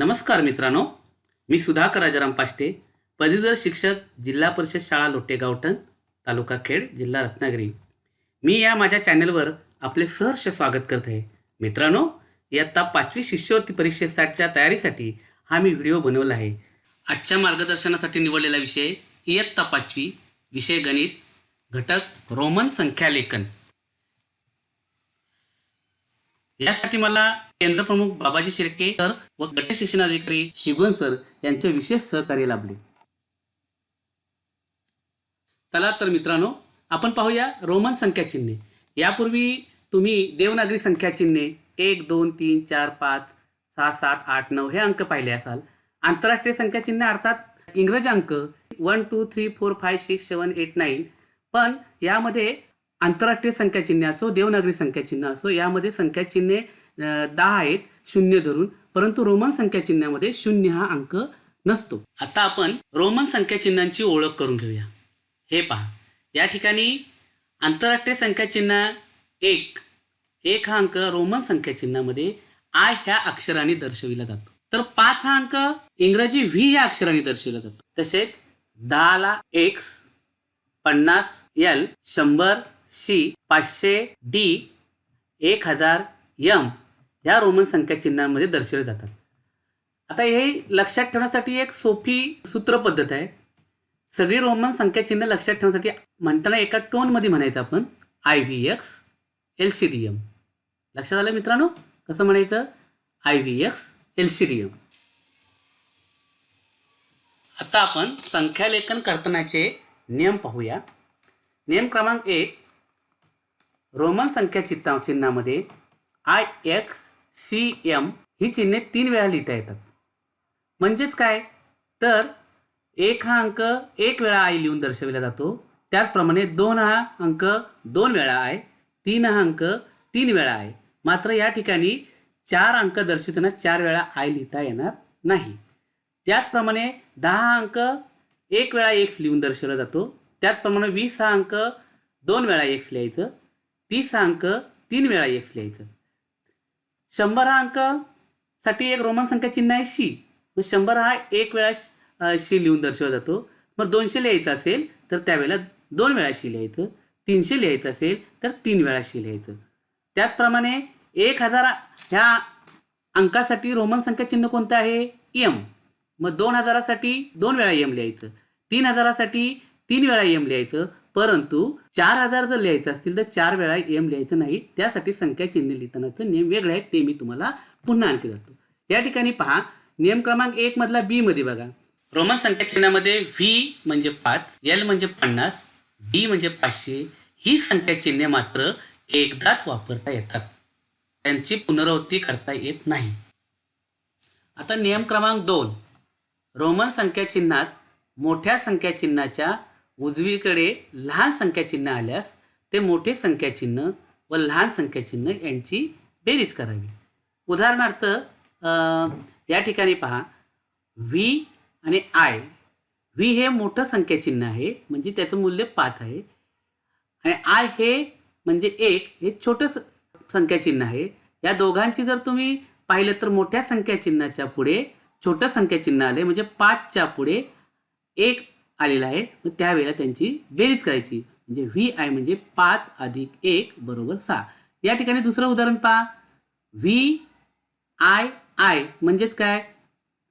नमस्कार मित्रांनो मी सुधाकर राजाराम पाष्टे पदवीधर शिक्षक जिल्हा परिषद शाळा लोटे गावठण तालुका खेड जिल्हा रत्नागिरी. मी या माझ्या चॅनलवर आपले सहर्ष स्वागत करत आहे. मित्रांनो इयत्ता पाचवी शिष्यवृत्ती परीक्षेसाठीच्या तयारीसाठी हा मी व्हिडिओ बनवला आहे. आजच्या मार्गदर्शनासाठी निवडलेला विषय इयत्ता पाचवी विषय गणित घटक रोमन संख्यालेखन. यासाठी मला केंद्र प्रमुख बाबाजी शिर्के सर व गट शिक्षणाधिकारी शिगवन सर यांचे विशेष सहकार्य लाभले. चला तर मित्रांनो आपण पाहूया रोमन संख्या चिन्हे. यापूर्वी तुम्ही देवनागरी संख्या चिन्हे एक दोन तीन चार पाच सहा सात आठ नऊ हे अंक पाहिले असाल. आंतरराष्ट्रीय संख्या चिन्ह अर्थात इंग्रजी अंक one two three four five six seven eight nine. पण यामध्ये आंतरराष्ट्रीय संख्याचिन्हे असो देवनागरी संख्या चिन्ह असो यामध्ये संख्या चिन्हे दहा आहेत शून्य धरून. परंतु रोमन संख्या चिन्हामध्ये शून्य हा अंक नसतो. आता आपण रोमन संख्या चिन्हांची ओळख करून घेऊया. हे पहा. या ठिकाणी आंतरराष्ट्रीय संख्या चिन्ह एक. एक हा अंक रोमन संख्या चिन्हामध्ये आय ह्या अक्षराने दर्शविला जातो. तर पाच हा अंक इंग्रजी व्ही या अक्षराने दर्शविला जातो. तसेच दहाला एक्स पन्नास एल शंभर सी पाचशे डी एक हजार यम या रोमन संख्या चिन्हांमध्ये दर्शवले जातात. आता हे लक्षात ठेवण्यासाठी एक सोपी सूत्र पद्धत आहे. सगळी रोमन संख्या चिन्ह लक्षात ठेवण्यासाठी म्हणताना एका टोनमध्ये म्हणायचं आपण I V X L C D M. लक्षात आलं मित्रांनो? कसं म्हणायचं? I V X L C D M. आता आपण संख्यालेखन करतानाचे नियम पाहूया. नियम क्रमांक एक रोमन संख्या चित्ता चिन्हामध्ये आय एक्स सी एम ही चिन्हे तीन वेळा लिहिता येतात. म्हणजेच काय? तर एक हा अंक एक वेळा आय लिहून दर्शविला जातो. त्याचप्रमाणे दोन हा अंक दोन वेळा आहे तीन हा अंक तीन वेळा आहे मात्र या ठिकाणी चार अंक दर्शवताना चार वेळा आय लिहिता येणार नाही. त्याचप्रमाणे दहा अंक एक वेळा एक्स लिहून दर्शवला जातो. त्याचप्रमाणे वीस हा अंक दोन वेळा एक्स लिहायचं. तीस हा अंक तीन वेळा एक्स लिहायचं. शंभर हा अंकसाठी एक रोमन संख्या चिन्ह आहे शी. मग शंभर हा एक वेळा शी लिहून दर्शवला जातो. मग दोनशे लिहायचं असेल तर त्यावेळेला दोन वेळा शी लिहायचं. तीनशे लिहायचं असेल तर तीन वेळा शी लिहायचं. त्याचप्रमाणे एक हजार ह्या अंकासाठी रोमन संख्या चिन्ह कोणतं आहे? यम मग दोन हजारासाठी दोन वेळा यम लिहायचं. तीन हजारासाठी तीन वेळा यम लिहायचं. परंतु चार हजार जर लिहायचं असतील तर चार वेळा एम लिहायचं नाही. त्यासाठी संख्या चिन्ह लिहितानाचं नियम वेगळे आहेत ते मी तुम्हाला पुन्हा आणखी जातो या ठिकाणी पहा नियम क्रमांक एक मधला बी मध्ये बघा. रोमन संख्या चिन्हामध्ये व्ही म्हणजे पाच एल म्हणजे पन्नास डी म्हणजे पाचशे. ही संख्या चिन्हे मात्र एकदाच वापरता येतात. त्यांची पुनरावृत्ती करता येत नाही. आता नियम क्रमांक दोन. रोमन संख्या चिन्हात मोठ्या संख्या चिन्हाच्या उजवीकडे लहान संख्या चिन्ह आल्यास ते मोठे संख्या चिन्ह व लहान संख्या चिन्ह यांची बेरीज करावी. उदाहरणार्थ अं, या ठिकाणी पहा. व्ही आणि आय व्ही हे मोठं संख्या चिन्ह आहे म्हणजे त्याचं मूल्य पाच आहे. आणि आय हे म्हणजे एक हे छोटं संख्याचिन्ह संख्या चिन्ह आहे. या दोघांची जर तुम्ही पाहिलं तर मोठ्या संख्या चिन्हाच्या पुढे छोटं संख्या चिन्ह आले म्हणजे पाचच्या पुढे एक आलेला आहे मग त्यावेळेला त्यांची बेरीज करायची. म्हणजे व्ही आय म्हणजे पाच अधिक एक बरोबर सहा. या ठिकाणी दुसरं उदाहरण पहा. व्ही आय आय म्हणजेच काय?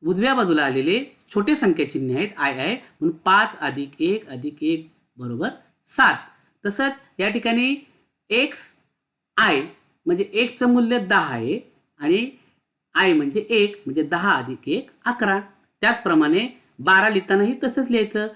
उजव्या बाजूला आलेले छोटे संख्या चिन्ह आहेत आय आय म्हणून पाच अधिक एक अधिक एक बरोबर सात. तसंच या ठिकाणी एक्स आय म्हणजे एक्सचं मूल्य दहा आहे आणि आय म्हणजे एक म्हणजे दहा अधिक एक अकरा. त्याचप्रमाणे बारा लिहितानाही तसंच लिहायचं.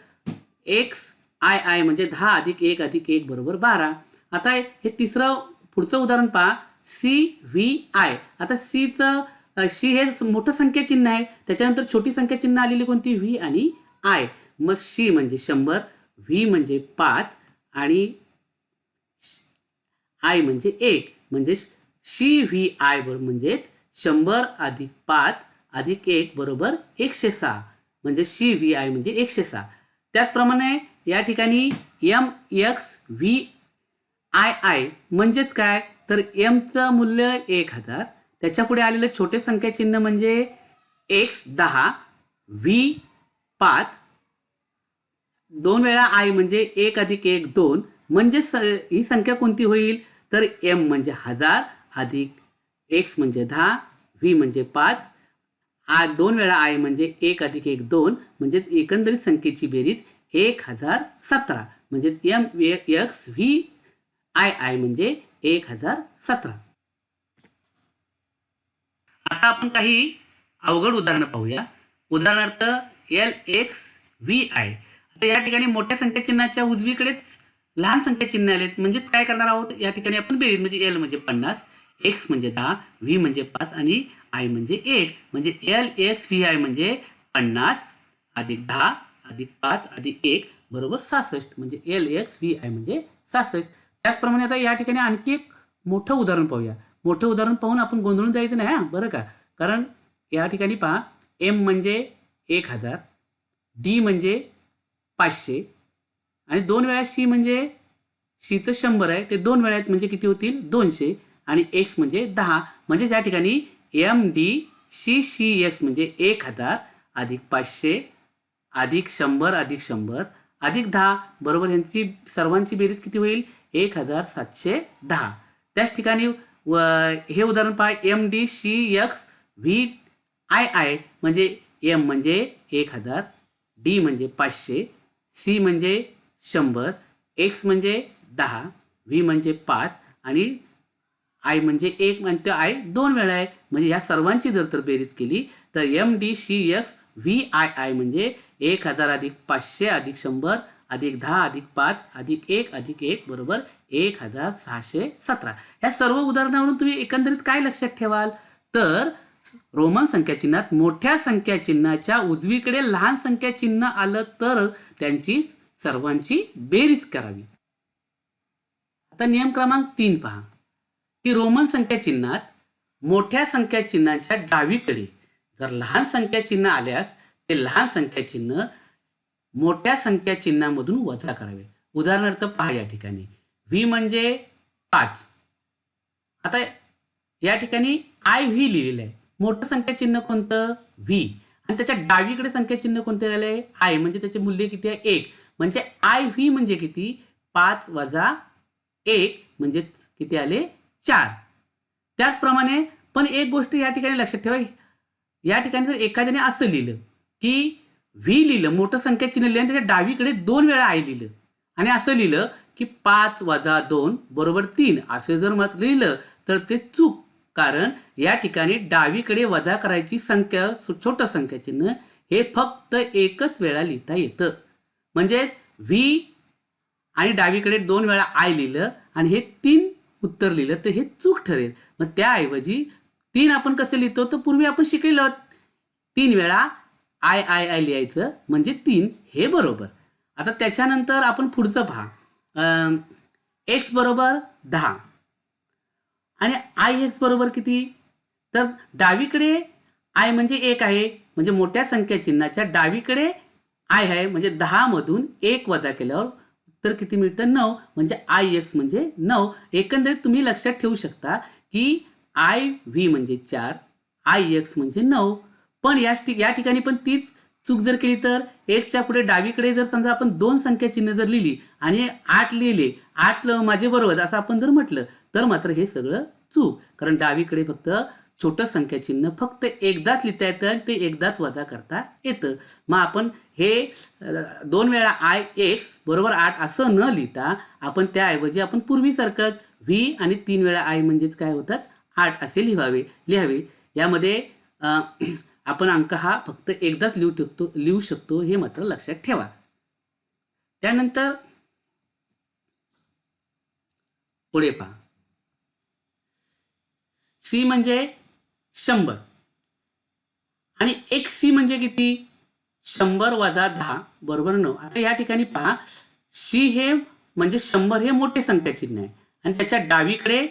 एक्स आय आय म्हणजे दहा अधिक एक अधिक एक बरोबर बारा. आता हे तिसरं पुढचं उदाहरण पहा. सी व्ही आय आता सीचं सी हे मोठं संख्या चिन्ह आहे. त्याच्यानंतर छोटी संख्या चिन्ह आलेली कोणती? व्ही आणि आय मग सी म्हणजे शंभर व्ही म्हणजे पाच आणि आय म्हणजे एक. म्हणजे सी व्ही आय बरोबर म्हणजेच शंभर अधिक पाच अधिक एक बरोबर एकशे सहा. म्हणजे सी व्ही आय म्हणजे एकशे सहा. त्याचप्रमाणे या ठिकाणी M X V I I म्हणजेच काय? तर एमचं मूल्य एक हजार. त्याच्यापुढे आलेलं छोटे संख्या चिन्ह म्हणजे एक्स दहा व्ही पाच. दोन वेळा आय म्हणजे एक अधिक एक दोन. म्हणजे स ही संख्या कोणती होईल? तर एम म्हणजे हजार अधिक एक्स म्हणजे दहा व्ही म्हणजे पाच. आ दोन वेळा आय म्हणजे एक अधिक एक दोन म्हणजे एकंदरीत संख्येची बेरीज एक हजार सतरा. म्हणजे M X V I I म्हणजे एक हजार सतरा. आता आपण काही अवघड उदाहरणं पाहूया. उदाहरणार्थ एल एक्स व्ही आय आता या ठिकाणी मोठ्या संख्या चिन्हाच्या उजवीकडेच लहान संख्या चिन्ह आलेत. म्हणजेच काय करणार आहोत? या ठिकाणी आपण बेरीज म्हणजे एल म्हणजे पन्नास एक्स म्हणजे दहा व्ही म्हणजे पाच आणि आय म्हणजे एक म्हणजे एल एक्स व्ही आय म्हणजे पन्नास अधिक दहा अधिक पाच अधिक एक बरोबर सहासष्ट. म्हणजे एल एक्स व्ही आय म्हणजे सहासष्ट. त्याचप्रमाणे आता या ठिकाणी आणखी एक मोठं उदाहरण पाहूया. मोठं उदाहरण पाहून आपण गोंधळून जायचं नाही हां? बरं का? कारण या ठिकाणी पहा एम म्हणजे एक हजार डी म्हणजे पाचशे आणि दोन वेळा सी म्हणजे सी तर शंभर आहे. ते दोन वेळा आहेत म्हणजे किती होतील? दोनशे. आणि एक्स म्हणजे दहा. म्हणजे या ठिकाणी M D C C X म्हणजे एक हजार अधिक पाचशे अधिक शंभर अधिक शंभर अधिक दहा. बरोबर यांची सर्वांची बेरीज किती होईल? एक हजार सातशे दहा. त्याच ठिकाणी व हे उदाहरण पहा. M D C X V I I म्हणजे एम म्हणजे एक हजार डी म्हणजे पाचशे सी म्हणजे शंभर एक्स म्हणजे दहा व्ही म्हणजे पाच आणि आय म्हणजे एक आणि आय दोन वेळा आहे. म्हणजे या सर्वांची जर तर बेरीज केली तर M D C X V I I म्हणजे एक हजार अधिक पाचशे अधिक शंभर अधिक दहा अधिक पाच अधिक एक अधिक एक बरोबर एक हजार सहाशे सतरा. या सर्व उदाहरणावरून तुम्ही एकंदरीत काय लक्षात ठेवाल? तर रोमन संख्या चिन्हात मोठ्या संख्या चिन्हाच्या उजवीकडे लहान संख्या चिन्ह आलं तर त्यांची सर्वांची बेरीज करावी. आता नियम क्रमांक तीन पहा. की रोमन संख्या चिन्हात मोठ्या संख्या चिन्हाच्या डावीकडे. जर लहान संख्या चिन्ह आल्यास ते लहान संख्या चिन्ह मोठ्या संख्या चिन्हामधून वजा करावे. उदाहरणार्थ पहा या ठिकाणी. व्ही म्हणजे पाच. आता या ठिकाणी आय व्ही लिहिलेलं आहे मोठं संख्या चिन्ह कोणतं? व्ही. आणि त्याच्या डावीकडे संख्या चिन्ह कोणते आले आय. म्हणजे त्याचे मूल्य किती आहे? एक. म्हणजे आय व्ही म्हणजे किती? पाच वजा एक म्हणजे किती आले? चार. त्याचप्रमाणे पण एक गोष्ट या ठिकाणी लक्षात ठेवा. या ठिकाणी जर एखाद्याने असं लिहिलं की व्ही लिहिलं मोठं संख्या चिन्ह लिहिलं आणि त्याच्या डावीकडे दोन वेळा आय लिहिलं आणि असं लिहिलं की पाच वजा दोन बरोबर तीन. असे जर मात्र लिहिलं तर ते चूक. कारण या ठिकाणी डावीकडे वजा करायची संख्या छोटं संख्या चिन्ह हे फक्त एकच वेळा लिहिता येतं. म्हणजे व्ही आणि डावीकडे दोन वेळा आय लिहिलं आणि हे तीन उत्तर लिहिलं तर हे चूक ठरेल. मग त्याऐवजी तीन आपण कसं लिहितो? तर पूर्वी आपण शिकलेलो तीन वेळा आय आय आय लिहायचं म्हणजे तीन हे बरोबर. आता त्याच्यानंतर आपण पुढचं पहा. एक्स बरोबर दहा. आणि आय एक्स बरोबर किती? तर डावीकडे आय म्हणजे एक आहे. म्हणजे मोठ्या संख्या चिन्हाच्या डावीकडे आय आहे. म्हणजे दहामधून एक वजा केल्यावर तर किती मिळतं? नऊ. म्हणजे आय एक्स म्हणजे नऊ. एकंदरीत तुम्ही लक्षात ठेवू शकता की आय व्ही म्हणजे चार आय एक्स म्हणजे नऊ. पण या या ठिकाणी पण तीच चूक जर केली तर एकच्या पुढे डावीकडे जर समजा आपण दोन संख्या चिन्ह जर लिहिली आणि आठ लिहिले आठ माझे बरोबर असं आपण जर म्हटलं तर मात्र हे सगळं चूक. कारण डावीकडे फक्त छोटं संख्या चिन्ह फक्त एकदाच लिहिता येतं आणि ते एकदाच वजा करता येतं. मग आपण हे दोन वेळा आय एक्स बरोबर आठ असं न लिहिता आपण त्याऐवजी आपण पूर्वीसारखं व्ही आणि तीन वेळा आय म्हणजेच काय होतात? आठ असे लिहावे लिहावे. यामध्ये आपण अंक हा फक्त एकदाच लिहू शकतो लिहू शकतो हे मात्र लक्षात ठेवा. त्यानंतर पुढे पहा. सी म्हणजे शंभर. आणि एक सी म्हणजे किती? शंभर वजा दहा बरोबर नऊ. आता या ठिकाणी पहा सी हे म्हणजे शंभर हे मोठे संख्या चिन्ह आहे. आणि त्याच्या डावीकडे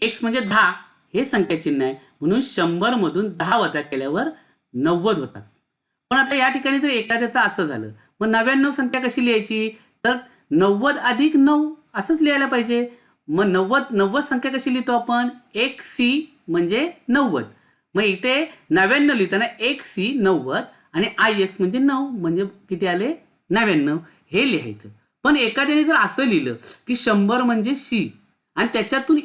एक्स म्हणजे दहा हे संख्या चिन्ह आहे. म्हणून शंभर मधून दहा वजा केल्यावर नव्वद होतात. पण आता या ठिकाणी जर एखाद्याचं असं झालं. मग नव्याण्णव संख्या कशी लिहायची? तर नव्वद अधिक नऊ असंच लिहायला पाहिजे. मग नव्वद नव्वद संख्या कशी लिहितो आपण? एक सी म्हणजे नव्वद. मग इथे नव्याण्णव लिहिताना एक सी नव्वद आणि आय एक्स म्हणजे नऊ म्हणजे किती आले? नव्याण्णव. हे लिहायचं. पण एखाद्याने जर असं लिहिलं की शंभर म्हणजे सी आणि त्याच्यातून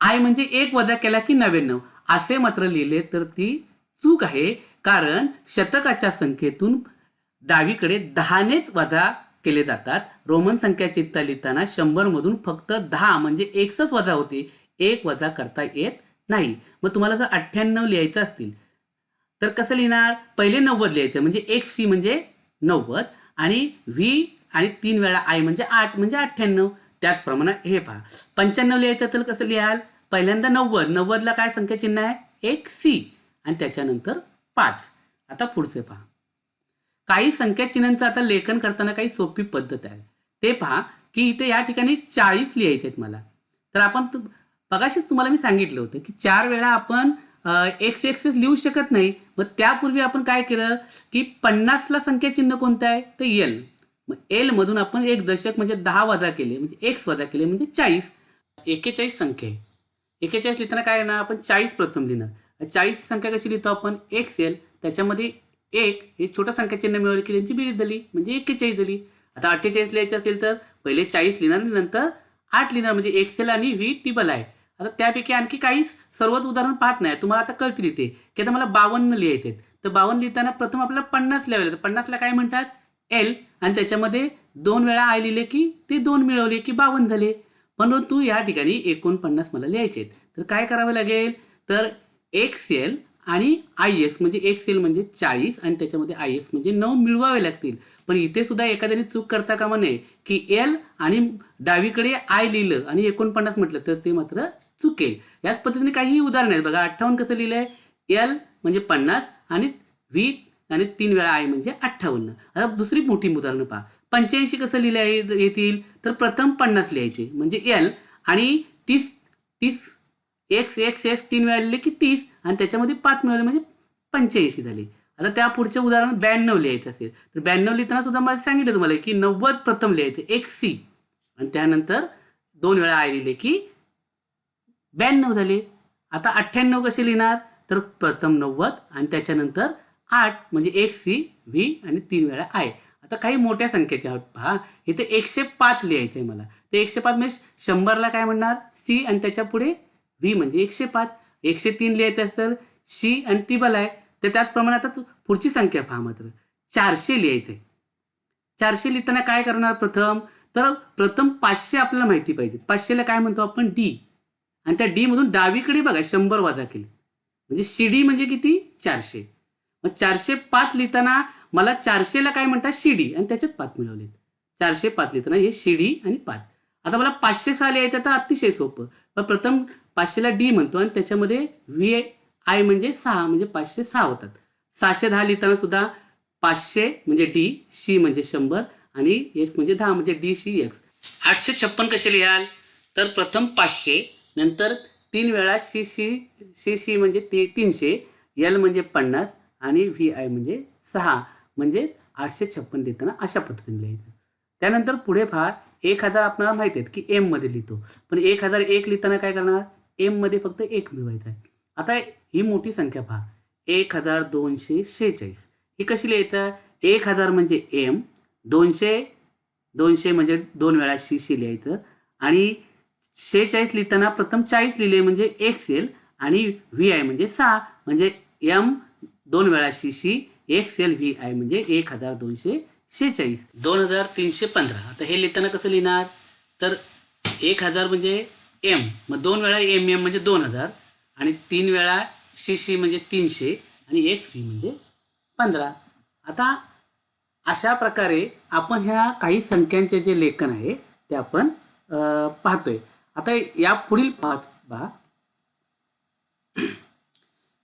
आय म्हणजे एक वजा केला की नव्याण्णव. असे मात्र लिहिले तर ती चूक आहे. कारण शतकाच्या संख्येतून डावीकडे दहानेच वजा केले जातात. रोमन संख्या चित्ता लिहिताना शंभरमधून फक्त दहा म्हणजे एकच वजा होते. एक वजा करता येत नाही मग तुम्हाला जर अठ्ठ्याण्णव लिहायचं असतील तर कसं लिहिणार? पहिले नव्वद लिहायचं म्हणजे एक सी म्हणजे नव्वद आणि व्ही आणि तीन वेळा आय म्हणजे आठ म्हणजे अठ्ठ्याण्णव. त्याचप्रमाणे हे पहा पंच्याण्णव लिहायचं तर कसं लिहाल? पहिल्यांदा नव्वद नव्वदला काय संख्या चिन्ह आहे? एक सी आणि त्याच्यानंतर पाच. आता पुढचे पहा. काही संख्या चिन्हांचं आता लेखन करताना काही सोपी पद्धत आहे. ते पहा की इथे या ठिकाणी चाळीस लिहायचे आहेत मला. तर आपण मगाशीच तुम्हाला मी सांगितलं होतं की चार वेळा आपण एक्स एक्सेस लिहू शकत नाही. मग त्यापूर्वी आपण काय केलं की पन्नासला संख्या चिन्ह कोणतं आहे? तर एल मग एल मधून आपण एक दशक म्हणजे दहा वजा केले म्हणजे एक्स वजा केले म्हणजे चाळीस. एकेचाळीस संख्या आहे. एकेचाळीस लिहिताना काय येणार आपण चाळीस प्रथम लिहिणार. चाळीस संख्या कशी लिहितो आपण? एक्स एल त्याच्यामध्ये एक हे छोटं संख्या चिन्ह मिळवली की त्यांची बेरीज झाली म्हणजे एक्केचाळीस झाली. आता अठ्ठेचाळीस लिहायचं असेल तर पहिले चाळीस लिहिणार नंतर आठ लिहिणार म्हणजे एक्सेल आणि व्ही टिबल आहे. आता त्यापैकी आणखी काही सर्वच उदाहरण पाहत नाही. तुम्हाला आता कळतील इथे. की आता मला बावन्न लिहायचे आहेत. तर बावन्न लिहिताना प्रथम आपल्याला पन्नास लिहावे लागतं पन्नासला काय म्हणतात? एल आणि त्याच्यामध्ये दोन वेळा आय लिहिले की ते दोन मिळवले की बावन्न झाले. परंतु या ठिकाणी एकोणपन्नास मला लिहायचे आहेत. तर काय करावं लागेल? तर एक्स एल आणि आय एस म्हणजे एक्स एल म्हणजे चाळीस आणि त्याच्यामध्ये आय एस म्हणजे नऊ मिळवावे लागतील. पण इथे सुद्धा एखाद्याने चूक करता कामा नये. की एल आणि डावीकडे आय लिहिलं आणि एकोणपन्नास म्हटलं तर ते मात्र चुकेल. याच पद्धतीने काहीही उदाहरण आहेत. बघा अठ्ठावन्न कसं लिहिलं आहे एल म्हणजे पन्नास आणि व्ही आणि तीन वेळा आय म्हणजे अठ्ठावन्न. आता दुसरी मोठी उदाहरणं पहा. पंच्याऐंशी कसं लिहिलं आहे? येतील. तर प्रथम पन्नास लिहायचे. म्हणजे एल आणि तीस तीस एक्स एक्स एक्स तीन वेळा लिहिले की तीस आणि त्याच्यामध्ये पाच मिळवले म्हणजे पंच्याऐंशी झाले. आता त्या पुढचं उदाहरण ब्याण्णव लिहायचं असेल. तर ब्याण्णव लिहिताना सुद्धा मला सांगितलं तुम्हाला की नव्वद प्रथम लिहायचं. एक सी आणि त्यानंतर दोन वेळा आय लिहिले की ब्याण्णव झाले. आता अठ्ठ्याण्णव कसे लिहिणार? तर प्रथम नव्वद आणि त्याच्यानंतर आठ म्हणजे एक सी व्ही आणि तीन वेळा आय. आता काही मोठ्या संख्येचे आहोत. पहा इथे एकशे पाच लिहायचं आहे मला. तर एकशे पाच म्हणजे शंभरला काय म्हणणार? सी आणि त्याच्या पुढे व्ही म्हणजे एकशे पाच. एकशे तीन लिहायचं असेल शी आणि टिबल आहे तर त्याचप्रमाणे आता पुढची संख्या पहा मात्र. चारशे लिहायचं आहे चारशे लिहिताना काय करणार प्रथम? तर प्रथम पाचशे आपल्याला माहिती पाहिजे. पाचशेला काय म्हणतो आपण? डी. आणि त्या डीमधून डावीकडे बघा शंभर वजा केले. म्हणजे सी डी म्हणजे किती? चारशे. मग चारशे पाच लिहिताना मला चारशेला काय म्हणतात? सी डी आणि त्याच्यात पाच मिळवलेत. चारशे पाच लिहिताना हे सी डी आणि पाच. आता मला पाचशे सहा लिहायचं तर अतिशय सोपं. पण प्रथम पाचशेला डी म्हणतो आणि त्याच्यामध्ये व्ही आय म्हणजे सहा म्हणजे पाचशे सहा होतात. सहाशे दहा लिहिताना सुद्धा पाचशे म्हणजे डी सी म्हणजे शंभर आणि एक्स म्हणजे दहा म्हणजे डी सी एक्स आठशे छप्पन कसे लिहाल? तर प्रथम पाचशे नंतर तीन वेळा सी सी सी सी म्हणजे ती तीनशे एल म्हणजे पन्नास आणि व्ही आय म्हणजे सहा म्हणजे आठशे छप्पन देताना अशा पद्धतीने लिहायचं. त्यानंतर पुढे फार एक हजार आपल्याला माहिती आहेत की एममध्ये लिहितो. पण एक हजार एक लिहिताना काय करणार? एममध्ये फक्त एक मिळवायचं आहे. आता ही मोठी संख्या पहा. एक हजार दोनशे शेहेचाळीस. ही कशी लिहायचं? एक हजार म्हणजे एम दोनशे दोनशे म्हणजे दोन वेळा सी सी लिहायचं. आणि शेहेचाळीस लिहिताना प्रथम चाळीस लिहिले म्हणजे एक्स एल आणि व्ही आय म्हणजे सहा. म्हणजे एम दोन वेळा C C X L V I म्हणजे एक हजार दोनशे शेहेचाळीस. दोन हजार तीनशे पंधरा. आता हे लिहिताना कसं लिहिणार? तर एक हजार म्हणजे एम मग दोन वेळा एम एम म्हणजे दोन हजार. आणि तीन वेळा सी सी म्हणजे तीनशे. आणि एक्स व्ही म्हणजे पंधरा. आता अशा प्रकारे आपण ह्या काही संख्यांचे जे लेखन आहे ते आपण पाहतोय. आता या पुढील पाच पहा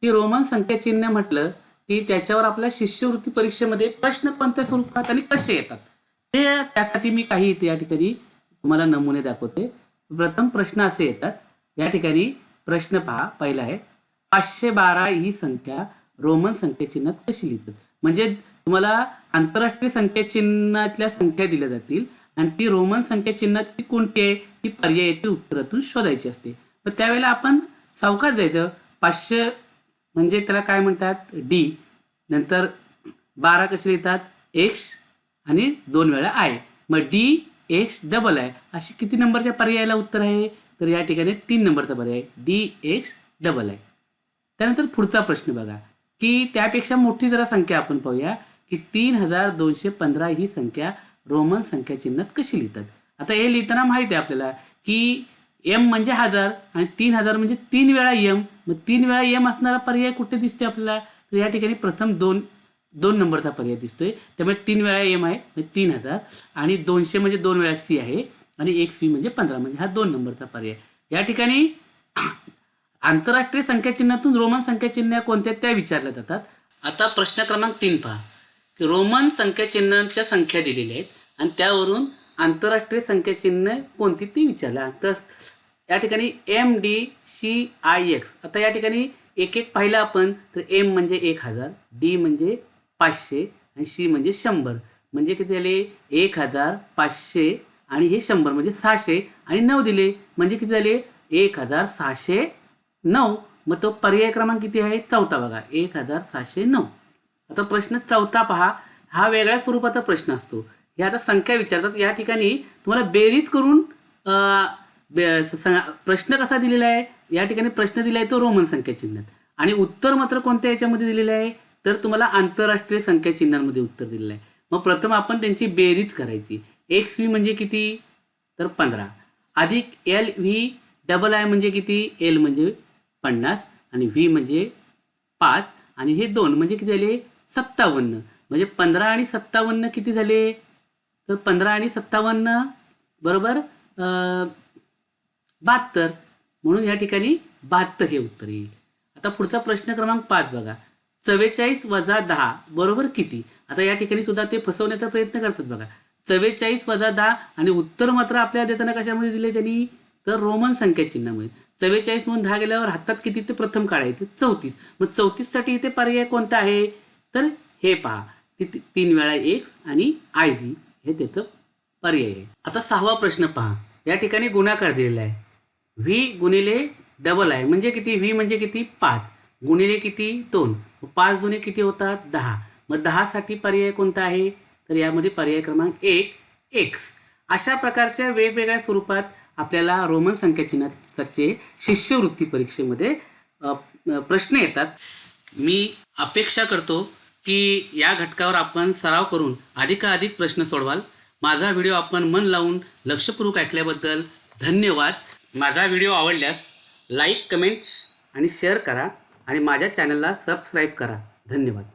की रोमन संख्या चिन्ह म्हटलं की त्याच्यावर आपल्या शिष्यवृत्ती परीक्षेमध्ये प्रश्न कोणत्या स्वरूपात आणि कसे येतात. ते त्यासाठी मी काही इथे या ठिकाणी तुम्हाला नमुने दाखवते. प्रथम प्रश्न असे येतात. या ठिकाणी प्रश्न पहा. पहिला आहे पाचशे बारा ही संख्या रोमन संख्या चिन्हात कशी लिहितात? म्हणजे तुम्हाला आंतरराष्ट्रीय संख्या चिन्हातल्या संख्या दिल्या जातील. आणि ती रोमन संख्या चिन्हात ती कोणती आहे ती पर्यायातील उत्तरातून शोधायची असते. मग त्यावेळेला आपण सावकाश जायचं पाचशे म्हणजे त्याला काय म्हणतात? डी नंतर बारा कसे लिहितात? एक्स आणि दोन वेळा आय मग डी एक्स डबल आहे अशी किती नंबरच्या पर्यायाला उत्तर आहे? तर या ठिकाणी तीन नंबरचा पर्याय डी एक्स डबल आहे त्यानंतर पुढचा प्रश्न बघा. की त्यापेक्षा मोठी जरा संख्या आपण पाहूया. की तीन हजार दोनशे पंधरा ही संख्या रोमन संख्या चिन्हात कशी लिहितात? आता हे लिहिताना माहिती आहे आपल्याला की एम म्हणजे हजार आणि तीन हजार म्हणजे तीन वेळा एम मग तीन वेळा एम असणारा पर्याय कुठे दिसतोय आपल्याला? तर या ठिकाणी प्रथम दोन दोन नंबरचा पर्याय दिसतोय. त्यामुळे तीन वेळा एम आहे म्हणजे तीन हजार. आणि दोनशे म्हणजे दोन वेळा सी आहे. आणि एक सी म्हणजे पंधरा म्हणजे हा दोन नंबरचा पर्याय. या ठिकाणी आंतरराष्ट्रीय संख्या चिन्हातून रोमन संख्या चिन्ह कोणत्या त्या विचारल्या जातात? आता प्रश्न क्रमांक तीन पहा. की रोमन संख्याचिन्हांच्या संख्या दिलेल्या आहेत. आणि त्यावरून आंतरराष्ट्रीय संख्याचिन्ह कोणती ती विचारला. तर या ठिकाणी M D C I X आता या ठिकाणी एक एक पाहिलं आपण तर एम म्हणजे एक हजार डी म्हणजे पाचशे आणि सी म्हणजे शंभर. म्हणजे किती झाले एक हजार पाचशे आणि हे शंभर म्हणजे सहाशे आणि नऊ दिले. म्हणजे किती झाले एक हजार सहाशे नऊ. मग तो पर्याय क्रमांक किती आहे? चौथा बघा. एक हजार सहाशे नऊ. आता प्रश्न चौथा पहा. हा वेगळ्या स्वरूपाचा प्रश्न असतो. हे आता संख्या विचारतात. या ठिकाणी तुम्हाला बेरीज करून बे- स- प्रश्न कसा दिलेला आहे? या ठिकाणी प्रश्न दिला आहे तो रोमन संख्या चिन्हात. आणि उत्तर मात्र कोणत्या याच्यामध्ये दिलेलं आहे? तर तुम्हाला आंतरराष्ट्रीय संख्या चिन्हांमध्ये उत्तर दिलेलं आहे. मग प्रथम आपण त्यांची बेरीज करायची. एक्स व्ही म्हणजे किती? तर पंधरा. अधिक एल व्ही डबल आय म्हणजे किती? एल म्हणजे पन्नास. आणि व्ही म्हणजे पाच. आणि हे दोन म्हणजे किती झाले सत्तावन्न. म्हणजे पंधरा आणि सत्तावन्न किती झाले? तर पंधरा आणि सत्तावन्न बरोबर बहात्तर. म्हणून या ठिकाणी बहात्तर हे उत्तर येईल. आता पुढचा प्रश्न क्रमांक पाच बघा. चव्वेचाळीस वजा दहा बरोबर किती? आता या ठिकाणी सुद्धा ते फसवण्याचा प्रयत्न करतात बघा. चव्वेचाळीस वजा दहा आणि उत्तर मात्र आपल्याला देताना कशामध्ये दिले त्यांनी? तर रोमन संख्या चिन्हामध्ये चव्वेचाळीस म्हणून दहा गेल्यावर हातात किती? ते प्रथम काढायचे चौतीस. मग चौतीससाठी इथे पर्याय कोणता आहे? तर हे पहा ती- तीन वेळा एक्स आणि आय व्ही हे त्याचं पर्याय आहे. आता सहावा प्रश्न पहा या ठिकाणी गुणाकार दिलेला आहे. व्ही गुणिले डबल आहे म्हणजे किती? व्ही म्हणजे किती? पाच. गुणिले किती? दोन. पाच जुने किती होतात? दहा. मग दहासाठी पर्याय कोणता आहे? तर यामध्ये पर्याय क्रमांक एक एक्स अशा प्रकारच्या वेगवेगळ्या स्वरूपात आपल्याला रोमन संख्याचिन्हाचे शिष्यवृत्ती परीक्षेमध्ये प्रश्न येतात. मी अपेक्षा करतो की या घटकावर आपण सराव करून अधिकाधिक प्रश्न सोडवाल. माझा व्हिडिओ आपण मन लावून लक्षपूर्वक ऐकल्याबद्दल धन्यवाद. माझा व्हिडिओ आवडल्यास लाईक कमेंट्स आणि शेअर करा आणि माझ्या चॅनलला सबस्क्राईब करा. धन्यवाद.